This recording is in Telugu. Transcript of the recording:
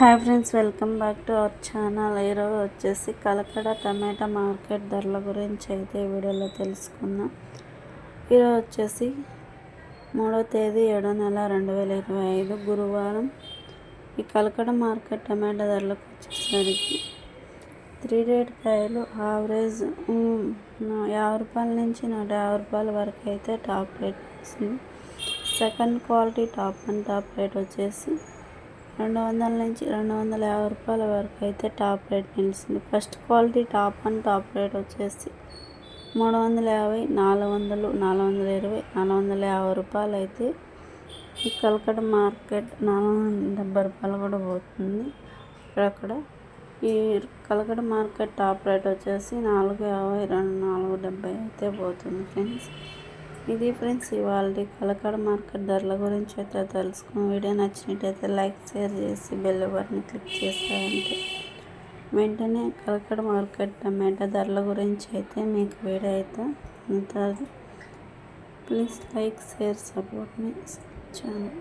Hi friends welcome back to our channel. ఈరోజు వచ్చేసి కలకడ టమాటా మార్కెట్ ధరల గురించి అయితే ఈ వీడియోలో తెలుసుకుందాం. ఈరోజు వచ్చేసి మూడో తేదీ ఏడో నెల రెండు వేల ఇరవై ఐదు గురువారం. ఈ కలకడ మార్కెట్ టమాటా ధరలకు వచ్చేసరికి త్రీ రేట్ కాయలు యావరేజ్ యాభై రూపాయల నుంచి నూట యాభై రూపాయల వరకు అయితే టాప్ రేట్ వస్తుంది second quality top and top rate వచ్చేసి రెండు వందల నుంచి రెండు వందల యాభై రూపాయల వరకు అయితే టాప్ రేట్ నిలిచింది. First quality top and top rate వచ్చేసి మూడు వందల యాభై నాలుగు వందలు నాలుగు వందల ఇరవై నాలుగు వందల యాభై రూపాయలు అయితే ఈ కలకడ మార్కెట్ నాలుగు వందల డెబ్బై రూపాయలు కూడా పోతుంది. అక్కడక్కడ ఈ కలకడ మార్కెట్ టాప్ రేట్ వచ్చేసి నాలుగు యాభై రెండు నాలుగు డెబ్బై అయితే పోతుంది ఫ్రెండ్స్. ఇది ఫ్రెండ్స్ ఇవాళ కలకడ మార్కెట్ ధరల గురించి అయితే తెలుసుకుని వీడియో నచ్చినట్టయితే లైక్ షేర్ చేసి బెల్ బటన్ క్లిక్ చేస్తారంటే వెంటనే కలకడ మార్కెట్ టమాటా ధరల గురించి అయితే మీకు వీడియో అయితే ఉంటుంది. ప్లీజ్ లైక్ షేర్ సపోర్ట్ మీ ఛానల్.